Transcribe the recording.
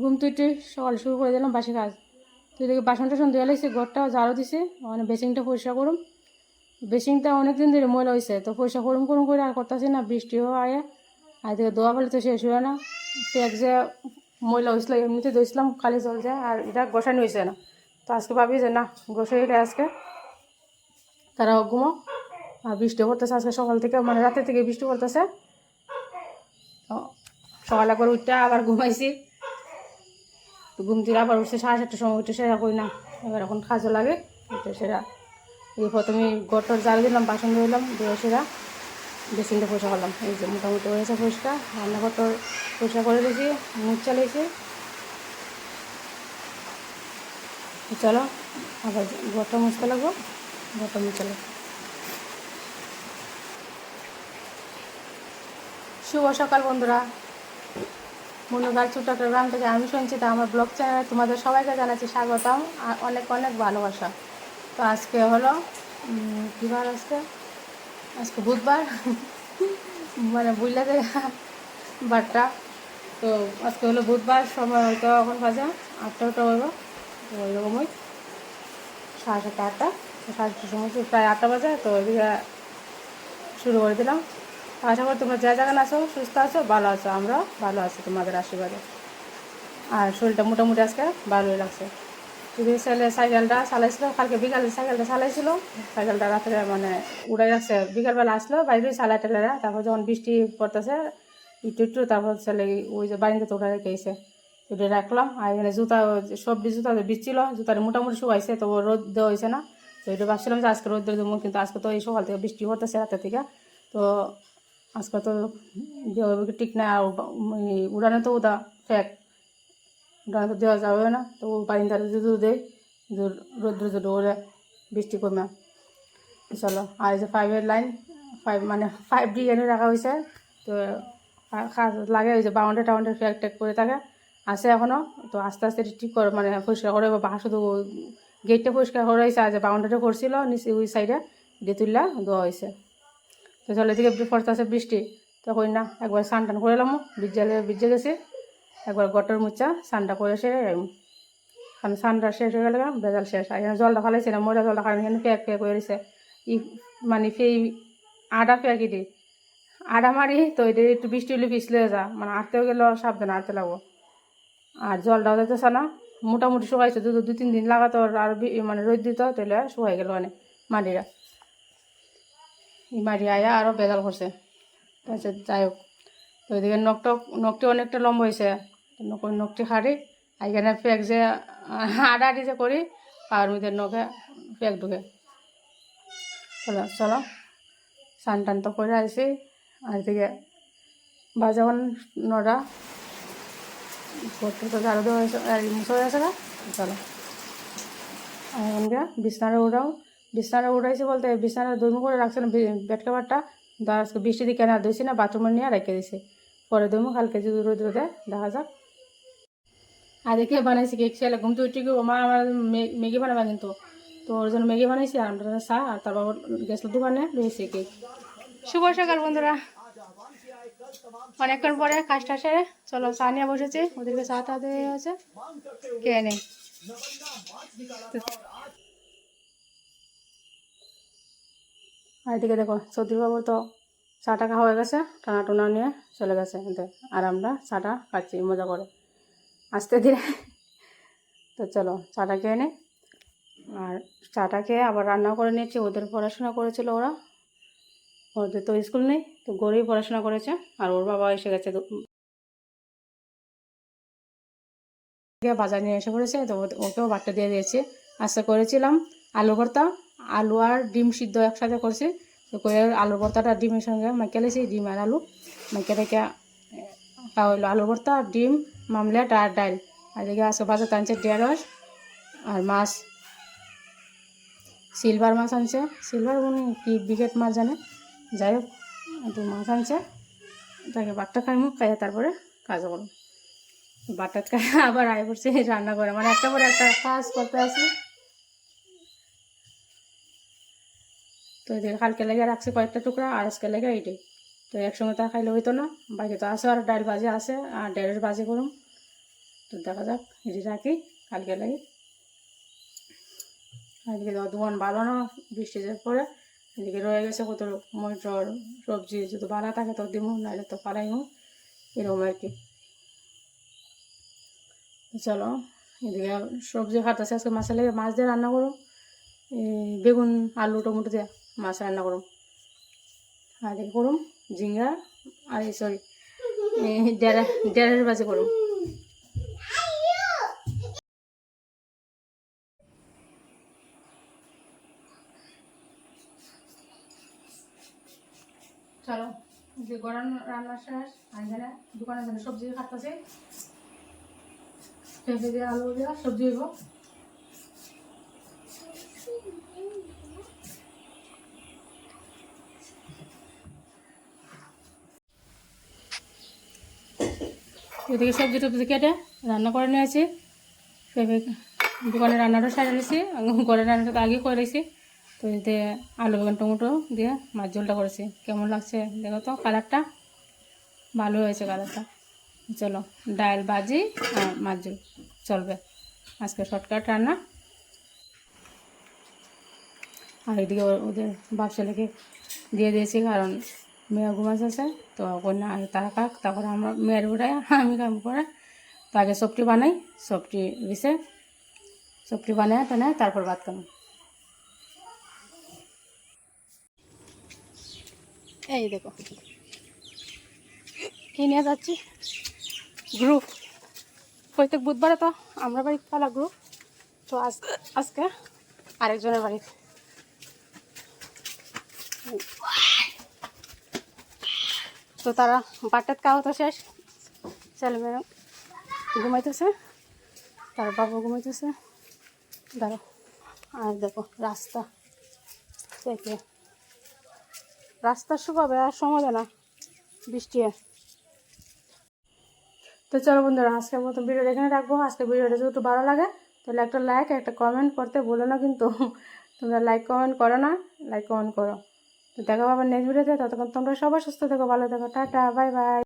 ঘুম তুইটে সকাল শুরু করে দিলাম বাসি কাজ। তুই দেখি বাসন টাসন ধুয়ে লাগছে ঘরটা ঝাড়ু দিছে মানে বেসিংটা পরিষ্কার করুম। বেসিংটা অনেক দিন ধরে ময়লা হয়েছে তো পরিষ্কার করুম করুম করে আর করতেছি না বৃষ্টিও আয়। আর থেকে দোয়া ফেলে তো শেষ হয় না। পেক যে ময়লা হয়েছিল এমনিতে ধুয়েছিলাম খালি জল যায় আর এটা গোসানি হয়েছে না। তো আজকে ভাবি যে, না গোসাইলে আজকে তারা ঘুমো। আর বৃষ্টি করতেছে আজকে সকাল থেকে মানে রাতে থেকে বৃষ্টি করতেছে তো সকালে করে উঠতে আবার ঘুমাইছি। তো ঘুম থেকে আবার উঠছে, সাড়ে সাতটার সময় উঠে সেরা করি না। এবার এখন কাজও লাগে, উঠে সেরা। এই প্রথমে গটর জাল দিলাম, বাসন ধরলাম দিয়ে সেরা বেসিনটা পরিষ্কার করলাম। এই যে মোটামুটি হয়েছে পরিষ্কার রান্নাঘরটা পরিষ্কার করে দিয়েছি, মুখ চালিয়েছি। চলো, আবার ঘরটা মুছতে লাগবো ঘরটা মুছে লাগবো। শুভ সকাল বন্ধুরা। মনুগার ছোট্ট গ্রাম থেকে আমি শুনছি তা আমার ব্লগ চ্যানেলে তোমাদের সবাইকে জানাচ্ছি স্বাগতম আর অনেক অনেক ভালোবাসা। তো আজকে হলো উম, কী বার আজকে? আজকে বুধবার। মানে বুঝলে বারটা। তো আজকে হলো বুধবার সময় হয়তো এখন বাজে আটটা ওটা হইব তো ওইরকমই সাড়ে সাতটা আটটা। সাড়ে সাতটার সময় প্রায় আটটা বাজে তো ওইদিকে শুরু করে দিলাম। আশা করি তোমরা যা জায়গায় আছো, সুস্থ আছো, ভালো আছো। আমরা ভালো আছি তোমাদের আশীর্বাদে। আর শরীরটা মোটামুটি আজকে ভালোই লাগছে। যদি ছেলে সাইকেলটা চালাইছিল, কালকে বিকালে সাইকেলটা চালাইছিল, সাইকেলটা রাত্রে মানে উড়াই রাখছে। বিকালবেলা আসলো, বাইরে চালাই টালাইরা তারপর যখন বৃষ্টি পড়তেছে, একটু একটু, তারপর ছেলে ওই যে বাড়িতে তো উঠে রেখে এসে উঠে রাখলাম, আর এখানে জুতা, সবজি জুতা বিচ্ছিল, জুতাটা মোটামুটি শুকাইছে তো রোদ দেওয়া হয়েছে না। তো এটা ভাবছিলাম যে আজকে রোদ দেবো, কিন্তু আজকে তো এই সকাল থেকে বৃষ্টি হতেছে রাতের থেকে। তো আজকে তো দেওয়া ঠিক না আর উ- তো উদা ফ্যাক উড়ানে তো দেওয়া যাবে না, তো বারিন্দারে যদি দেয় রোদ্র যদি ওরে বৃষ্টি কমে। চলো, আর যে ফাইভের লাইন ফাইভ মানে ফাইভ ডি এনে রাখা হয়েছে, তো লাগে ওই যে বাউন্ডারি টাউন্ডারি ফ্যাক ট্যাক করে থাকে, আছে এখনও তো আস্তে আস্তে ঠিক করে মানে পরিষ্কার করে বা শুধু গেটটা পরিষ্কার করে হয়েছে যে বাউন্ডারিটা করছিল নিচে ওই সাইডে দিয়ে তুললা দেওয়া হয়েছে। তো চলে এদিকে আছে বৃষ্টি। তখন না, একবার স্নান টান করে এলাম বিজ্জালে ভিজে গেছে। একবার গটর মুচা স্নানটা করে এসে কারণ স্নানটা শেষ হয়ে গেলে বেজাল শেষ। আর জলটা ফালাইছে না মজা জলটা খাই এখানে পেঁয়াক পেঁয়াক হয়ে রয়েছে ই মানে সেই আডা পেঁয়াকি দি আডা মারি, তো এটা একটু বৃষ্টি হলে পিছলে যা মানে আটতেও গেলেও সাবধানে আটতে লাগবো। আর জলটাও যাইতেছে না, মোটামুটি শুকাইছে। দু দু তিন দিন লাগাতো আর মানে রোদ দিত তাহলে শুকাই গেল মানে মাটিরা। মাটি আয়া আরও বেজাল করছে তাৰপিছত যাই হোক তো এদিকে নখটক নখটি অনেকটা লম্বা হয়েছে নখ- নখটি খাড়ি এখানে পেক যে আড়ি যে করি আর মধ্যে নখে পেক ঢুকে। চলো চলো। স্নান টান তো করে আসি আর এদিকে বাজে এখন নটা ঘরটা তো ঝাড়ু দেওয়া হয়েছে আর মুছে হয়ে চলো। আর গিয়ে বিছনাটা উঠাও বিছনাটা উঠাইছি বলতে বিছনাটা দৈম করে রাখছে না বেড কাভারটা। বৃষ্টি দিকে না ধুইছি না বাথরুমে নিয়ে রেখে দিছি। পরে দৈম কালকে যদি রোদ রোদে, দেখা যাক। আর দেখে বানাইছি কেক ছেলে ঘুমতে উঠে গিয়ে মা আমার ম্যাগি বানাবে কিন্তু। তো ওর জন্য ম্যাগি বানাইছি, আর আমরা চা, আর তার বাবা গেছিল দোকানে, রয়েছে কেক। শুভ সকাল বন্ধুরা। অনেকক্ষণ পরে কাজটা সেরে চলো চা নিয়ে বসেছি। ওদেরকে চা টা দিয়ে আছে কে নেই আর এদিকে দেখো সতীবাবু তো চাটা খাওয়া হয়ে গেছে, টানা টোনা নিয়ে চলে গেছে। আর আমরা চাটা খাচ্ছি, মজা করে। আস্তে ধীরে তো চলো, চাটা খেয়ে নি। আর চাটা খেয়ে আবার রান্না করে নিয়েছি, ওদের পড়াশোনা করেছিল ওরা। ওদের তো স্কুল নেই, তো গড়েই পড়াশোনা করেছে, আর ওর বাবা এসে গেছে বাজার নিয়ে এসে পড়েছে, তো ওকেও বাট্টা দিয়ে দিয়েছি। আজকে করেছিলাম, আলু ভর্তা আলু আর ডিম সিদ্ধ একসাথে করছি। তো করে আলুর ভর্তাটা ডিমের সঙ্গে, মাইকে লেছি, ডিম আর আলু। মাইকে রেখে হইল আলু ভর্তা, ডিম মামলেট আর ডাল আর এদিকে আজকে বাজার আনছে ঢেঁড়স আর মাছ, সিলভার মাছ আনছে। সিলভার মানে কি বিকেট মাছ জানে? যাই হোক একটু মাছ আনছে। তাকে বাট্টা খাইমু, খাইয়া তারপরে কাজ করুন বাটাত খাই আবার আয় পড়ছে, রান্না করে। মানে একটা পরে একটা কাজ করতে আসি। তো এদের কালকে লেগে রাখছি কয়েকটা টুকরা আর আজকে লেগে এইটাই। তো একসঙ্গে তা খাইলে হইতো না, বাকি তো আছে আর ডাল ভাজি আছে আর ডালের ভাজি করুন তো দেখা যাক, এটি রাখি, কালকে লাগি। আজকে দোকান ভালো না, বৃষ্টি যে পরে এদিকে রয়ে গেছে কত মটর, সবজি যদি ভালো থাকে তো দিমু, নাহলে তো পালাই পালাইমু, এরকম আর কি। চলো, এদিকে সবজি খাটাছে আজকে মাছের লেগে মাছ দিয়ে রান্না এই বেগুন, আলু, টমেটো দিয়ে। মাছ রান্না করুম। আর এদিকে করুম, ঝিঙ্গা, আর এই সরি ডেরা বাজে করুম। চলো, যে গরম রান্না শেষ আনজানে দোকানে জানে সবজি কাটতেছে পেঁপে দিয়ে আলু দিয়ে সবজি হইব। এদিকে সবজি টবজি কেটে রান্না করে নিয়েছি। পেঁপে দোকানে রান্নাটা সারা নিয়েছি ঘরের রান্নাটা আগে করে রেখেছি। তো এতে আলু, বেগুন, টমেটো দিয়ে মাছ ঝোলটা করেছি। কেমন লাগছে দেখো তো কালারটা। ভালো হয়েছে কালারটা। চলো, ডাল আর মাছ ঝোল। চলবে। আজকে শর্টকাট রান্না। আর এদিকে ওদের বাপ ছেলেকে দিয়ে দিয়েছি কারণ মেয়ে ঘুমাচ্ছে তো কন্যা তারা খাক তারপরে আমরা মেয়ের উঠায় আমি কাম করে তো আগে সবটি বানাই, সবটি দিছে সবটি বানায় টানায় তারপর ভাত খাব। এই দেখো কি নিয়ে যাচ্ছি গ্রুপ প্রত্যেক বুধবারে তো আমরা বাড়িতে পালা গ্রুপ তো আজ, আজকে আরেকজনের বাড়িতে। তো তারা বাটাত খাওয়া তো শেষ। ছেলে মেয়ে ঘুমাইতেছে। তার বাবা ঘুমাইতেছে। দাঁড়ো আর দেখো, রাস্তা। দেখে। রাস্তা শুকাবে আর সময় না বৃষ্টি। তো চলো বন্ধুরা, আজকের মতো ভিডিও এখানে রাখব। আজকে ভিডিওটা যদি একটু ভালো লাগে, তাহলে একটা লাইক একটা কমেন্ট করতে বলো না কিন্তু তোমরা লাইক কমেন্ট করো না। লাইক কমেন্ট করো। তো দেখো আবার নেক্সট ভিডিওতে ততক্ষণ তোমরা সবাই সুস্থ থেকো, ভালো থেকো। Tata bye bye